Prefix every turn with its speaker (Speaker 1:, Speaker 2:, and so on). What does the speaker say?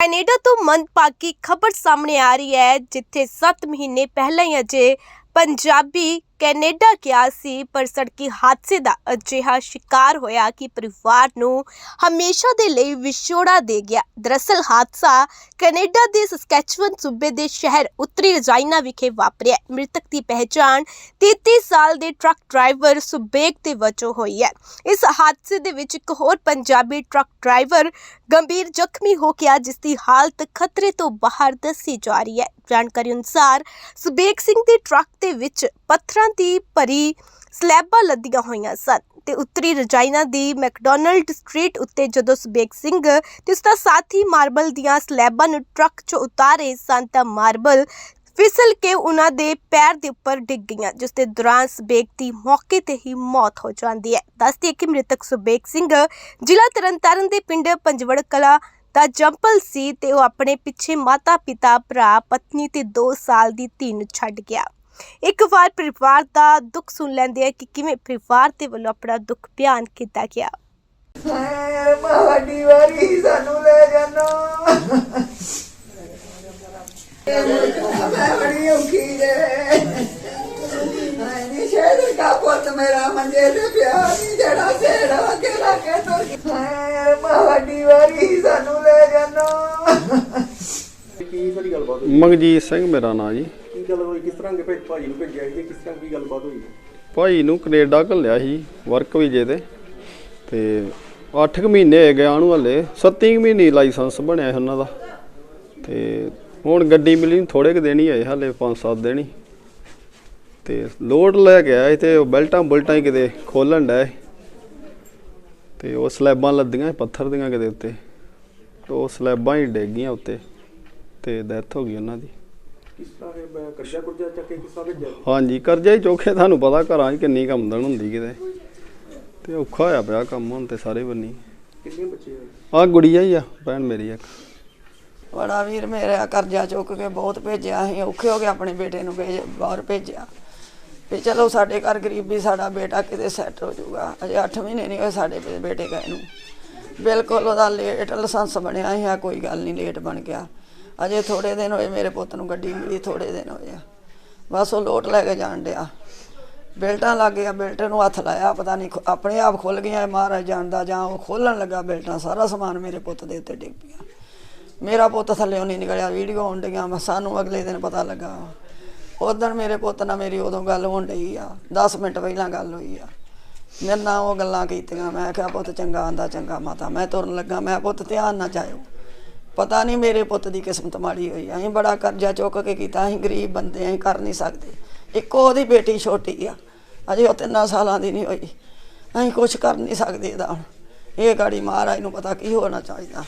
Speaker 1: Canada ਤੋਂ ਮੰਦਭਾਗੀ ਖਬਰ ਸਾਹਮਣੇ ਆ ਰਹੀ ਹੈ ਜਿੱਥੇ 7 ਮਹੀਨੇ ਪਹਿਲਾਂ ਹੀ ਅਜੇ ਪੰਜਾਬੀ ਕੈਨੇਡਾ ਗਿਆ ਸੀ, ਪਰ ਸੜਕੀ ਹਾਦਸੇ ਦਾ ਅਜਿਹਾ ਸ਼ਿਕਾਰ ਹੋਇਆ ਕਿ ਪਰਿਵਾਰ ਨੂੰ ਹਮੇਸ਼ਾ ਦੇ ਲਈ ਵਿਛੋੜਾ ਦੇ ਗਿਆ। ਦਰਅਸਲ ਹਾਦਸਾ ਕੈਨੇਡਾ ਦੇ ਸਸਕੈਚੁਅਨ ਸੂਬੇ ਦੇ ਸ਼ਹਿਰ ਉੱਤਰੀ ਰਜਾਈਨਾ ਵਿਖੇ ਵਾਪਰਿਆ। ਮ੍ਰਿਤਕ ਦੀ ਪਹਿਚਾਣ 33 ਸਾਲ ਦੇ ਟਰੱਕ ਡਰਾਈਵਰ ਸੁਬੇਗ ਦੇ ਵਜੋਂ ਹੋਈ ਹੈ। ਇਸ ਹਾਦਸੇ ਦੇ ਵਿੱਚ ਇੱਕ ਹੋਰ ਪੰਜਾਬੀ ਟਰੱਕ ਡਰਾਈਵਰ ਗੰਭੀਰ ਜ਼ਖਮੀ ਹੋ ਗਿਆ, ਜਿਸ ਦੀ ਹਾਲਤ ਖਤਰੇ ਤੋਂ ਬਾਹਰ ਦੱਸੀ ਜਾ ਰਹੀ ਹੈ। ਜਾਣਕਾਰੀ ਅਨੁਸਾਰ ਸੁਬੇਗ ਸਿੰਘ ਦੇ ਟਰੱਕ ਦੇ ਵਿੱਚ ਪੱਥਰਾਂ ਦੀ ਭਰੀ ਸਲੈਬਾਂ ਲੱਦੀਆਂ ਹੋਈਆਂ ਸਨ ਤੇ ਉੱਤਰੀ ਰਜਾਈਨਾ ਦੀ ਮੈਕਡੋਨਲਡ ਸਟਰੀਟ ਉੱਤੇ ਜਦੋਂ ਸੁਬੇਗ ਸਿੰਘ ਤੇ ਉਸ ਦਾ ਸਾਥੀ ਮਾਰਬਲ ਦੀਆਂ ਸਲੈਬਾਂ ਨੂੰ ਟਰੱਕ 'ਚੋਂ ਉਤਾਰੇ ਸਨ ਤਾਂ ਮਾਰਬਲ ਫਿਸਲ ਕੇ ਉਹਨਾਂ ਦੇ ਪੈਰ ਦੇ ਉੱਪਰ ਡਿੱਗ ਗਈਆਂ ਜਿਸ ਦੇ ਦੌਰਾਨ ਸੁਬੇਗ ਦੀ ਮੌਕੇ ਤੇ ਹੀ ਮੌਤ ਹੋ ਜਾਂਦੀ ਹੈ। ਦੱਸਦੀ ਹੈ ਕਿ ਮ੍ਰਿਤਕ ਸੁਬੇਗ ਸਿੰਘ ਜ਼ਿਲ੍ਹਾ ਤਰਨਤਾਰਨ ਦੇ ਪਿੰਡ ਪੰਜਵੜ ਕਲਾ ਦਾ ਜੰਪਲ ਸੀ ਤੇ ਉਹ ਆਪਣੇ ਪਿੱਛੇ ਮਾਤਾ ਪਿਤਾ ਭਰਾ, ਪਤਨੀ ਤੇ 2 ਸਾਲ ਦੀ ਧੀ ਨੂੰ ਛੱਡ ਗਿਆ। ਇੱਕ ਵਾਰ ਪਰਿਵਾਰ ਦਾ ਦੁੱਖ ਸੁਣ ਲੈਂਦੇ ਆ ਕਿ ਕਿਵੇਂ ਪਰਿਵਾਰ ਦੇ ਵੱਲੋਂ ਆਪਣਾ ਦੁੱਖ ਬਿਆਨ ਕੀਤਾ ਗਿਆ।
Speaker 2: ਹਾਏ ਮਾੜੀ ਵਾਰੀ ਸਾਨੂੰ ਲੈ ਜਾਣਾ। ਮੈਂ ਬੜੀ ਔਖੀ ਜੇ। ਹਾਏ ਨੀ ਸ਼ੇਰ ਕਾ ਪੁੱਤ ਮੇਰਾ ਮੰਜੇ ਤੇ ਪਿਆ ਨੀ ਜਿਹੜਾ ਸੇੜਾ ਕੇ ਰੱਖੇ ਤੋ ਹਾਏ ਮਾੜੀ ਵਾਰੀ ਸਾਨੂੰ ਲੈ ਜਾਣਾ।
Speaker 3: ਕੀ ਸਾਰੀ ਗੱਲਬਾਤ ਹੋਈ
Speaker 4: ਮਗਜੀਤ ਸਿੰਘ ਮੇਰਾ ਨਾਂ ਜੀ।
Speaker 3: ਗੱਲ ਹੋਈ, ਕਿਸ ਤਰ੍ਹਾਂ ਦੇ ਭੇਜ ਭਾਜੀ ਨੂੰ ਭੇਜਿਆ ਸੀ ਕਿਸ ਤਰ੍ਹਾਂ ਕੀ ਗੱਲਬਾਤ ਹੋਈ?
Speaker 4: ਭਾਈ ਨੂੰ ਕੈਨੇਡਾ ਘੱਲਿਆ ਸੀ ਵਰਕ ਵੀਜੇ ਤੇ। ਤੇ 8 ਕੁ ਮਹੀਨੇ ਹੋ ਗਏ ਆਣੂ ਹਲੇ 7 ਮਹੀਨੇ ਲਾਇਸੈਂਸ ਬਣਿਆ ਸੀ ਉਹਨਾਂ ਦਾ। ਤੇ ਹੁਣ ਗੱਡੀ ਮਿਲੀ ਥੋੜੇ ਕੁ ਦਿਨ ਹੀ ਆਏ ਹਲੇ 5-7 ਦਿਨ ਹੀ। ਤੇ ਲੋਡ ਲੈ ਕੇ ਆਏ ਸੀ ਤੇ ਉਹ ਬੈਲਟਾਂ ਬੁਲਟਾਂ ਹੀ ਕਿਤੇ ਖੋਲਣ ਡਿਆ ਸੀ। ਤੇ ਉਹ ਸਲੈਬਾਂ ਲੱਦੀਆਂ ਪੱਥਰ ਦੀਆਂ ਕਿਤੇ ਉੱਤੇ। ਤੇ ਉਹ ਸਲੈਬਾਂ ਹੀ ਡਿੱਗ ਗਈਆਂ ਉੱਤੇ ਤੇ ਡੈਥ ਹੋ ਗਈ ਉਹਨਾਂ ਦੀ।
Speaker 3: ਕਿਸ ਤਰ੍ਹਾਂ ਦੇ ਮੈਂ ਕਰਜ਼ਾ ਕੁਰਜ਼ਾ ਚੱਕ ਕੇ ਕਿਸ ਤਰ੍ਹਾਂ ਭੇਜਿਆ
Speaker 4: ਹਾਂਜੀ ਕਰਜ਼ਾ ਹੀ ਚੋਖੇ ਤੁਹਾਨੂੰ ਪਤਾ ਘਰਾਂ 'ਚ ਕਿੰਨੀ ਕਮਦਨ ਹੁੰਦੀ ਕਿਤੇ। ਤੇ ਔਖਾ ਹੋਇਆ ਪਿਆ ਕੰਮ ਹੁਣ ਤੇ ਸਾਰੇ ਬੰਨੀ।
Speaker 3: ਕਿੰਨੇ ਬੱਚੇ ਆ?
Speaker 4: ਆ ਗੁੜੀਆ ਹੀ ਆ ਭੈਣ ਮੇਰੀ ਇੱਕ।
Speaker 2: ਬੜਾ ਵੀਰ ਮੇਰਾ ਕਰਜ਼ਾ ਚੁੱਕ ਕੇ ਬਹੁਤ ਭੇਜਿਆ ਅਸੀਂ ਔਖੇ ਹੋ ਗਏ ਆਪਣੇ ਬੇਟੇ ਨੂੰ ਭੇਜ ਬਾਹਰ ਭੇਜਿਆ। ਵੀ ਚਲੋ ਸਾਡੇ ਘਰ ਗਰੀਬੀ ਸਾਡਾ ਬੇਟਾ ਕਿਤੇ ਸੈੱਟ ਹੋ ਜਾਊਗਾ। ਅਜੇ 8 ਮਹੀਨੇ ਨਹੀਂ ਹੋਏ ਸਾਡੇ ਬੇਟੇ ਗਏ ਨੂੰ। ਬਿਲਕੁਲ ਉਹਦਾ ਲੇਟ ਲਾਇਸੈਂਸ ਬਣਿਆ ਸੀ ਆ ਕੋਈ ਗੱਲ ਨਹੀਂ ਲੇਟ ਬਣ ਗਿਆ। ਅਜੇ ਥੋੜੇ ਦਿਨ ਹੋਏ ਮੇਰੇ ਪੁੱਤ ਨੂੰ ਗੱਡੀ ਮਿਲੀ ਥੋੜੇ ਦਿਨ ਹੋਏ ਆ। ਬਸ ਉਹ ਲੋਟ ਲੈ ਕੇ ਜਾਣ ਡਿਆ। ਬੈਲਟਾਂ ਲੱਗ ਗਿਆ ਬੈਲਟ ਨੂੰ ਹੱਥ ਲਾਇਆ, ਪਤਾ ਨਹੀਂ ਆਪਣੇ ਆਪ ਖੁੱਲ ਗਿਆ ਮਹਾਰਾਜ ਜਾਣਦਾ, ਜਾਂ ਉਹ ਖੋਲਣ ਲੱਗਾ ਬੈਲਟਾਂ, ਸਾਰਾ ਸਮਾਨ ਮੇਰੇ ਪੁੱਤ ਦੇ ਉੱਤੇ ਡਿੱਗ ਪਿਆ। ਮੇਰਾ ਪੁੱਤ ਥੱਲੇ ਨਹੀਂ ਨਿਕਲਿਆ, ਵੀਡੀਓ ਆਉਣ ਡਈਆਂ ਮੈਂ ਸਾਨੂੰ ਅਗਲੇ ਦਿਨ ਪਤਾ ਲੱਗਾ। ਉਦੋਂ ਮੇਰੇ ਪੁੱਤ ਨਾਲ ਮੇਰੀ ਉਦੋਂ ਗੱਲ ਹੋਣ ਡਈ ਆ 10 ਮਿੰਟ ਪਹਿਲਾਂ ਗੱਲ ਹੋਈ ਆ। ਮੇਰੇ ਨਾਲ ਉਹ ਗੱਲਾਂ ਕੀਤੀਆਂ, ਮੈਂ ਕਿਹਾ, ਪੁੱਤ ਚੰਗਾ ਆਂਦਾ, ਚੰਗਾ ਮਾਤਾ, ਮੈਂ ਤੁਰਨ ਲੱਗਾ, ਮੈਂ ਪੁੱਤ ਧਿਆਨ ਨਾ ਜਾਇਓ। ਪਤਾ ਨਹੀਂ ਮੇਰੇ ਪੁੱਤ ਦੀ ਕਿਸਮਤ ਮਾੜੀ ਹੋਈ ਅਸੀਂ ਬੜਾ ਕਰਜ਼ਾ ਚੁੱਕ ਕੇ ਕੀਤਾ, ਅਸੀਂ ਗਰੀਬ ਬੰਦੇ ਅਸੀਂ ਕਰ ਨਹੀਂ ਸਕਦੇ। ਇੱਕੋ ਉਹਦੀ ਬੇਟੀ ਛੋਟੀ ਆ, ਅਜੇ ਉਹ ਤਿੰਨਾਂ ਸਾਲਾਂ ਦੀ ਨਹੀਂ ਹੋਈ। ਅਸੀਂ ਕੁਝ ਕਰ ਨਹੀਂ ਸਕਦੇ ਇਹਦਾ ਹੁਣ। ਇਹ ਗਾੜੀ ਮਹਾਰਾਜ ਨੂੰ ਪਤਾ ਕੀ ਹੋਣਾ ਚਾਹੀਦਾ।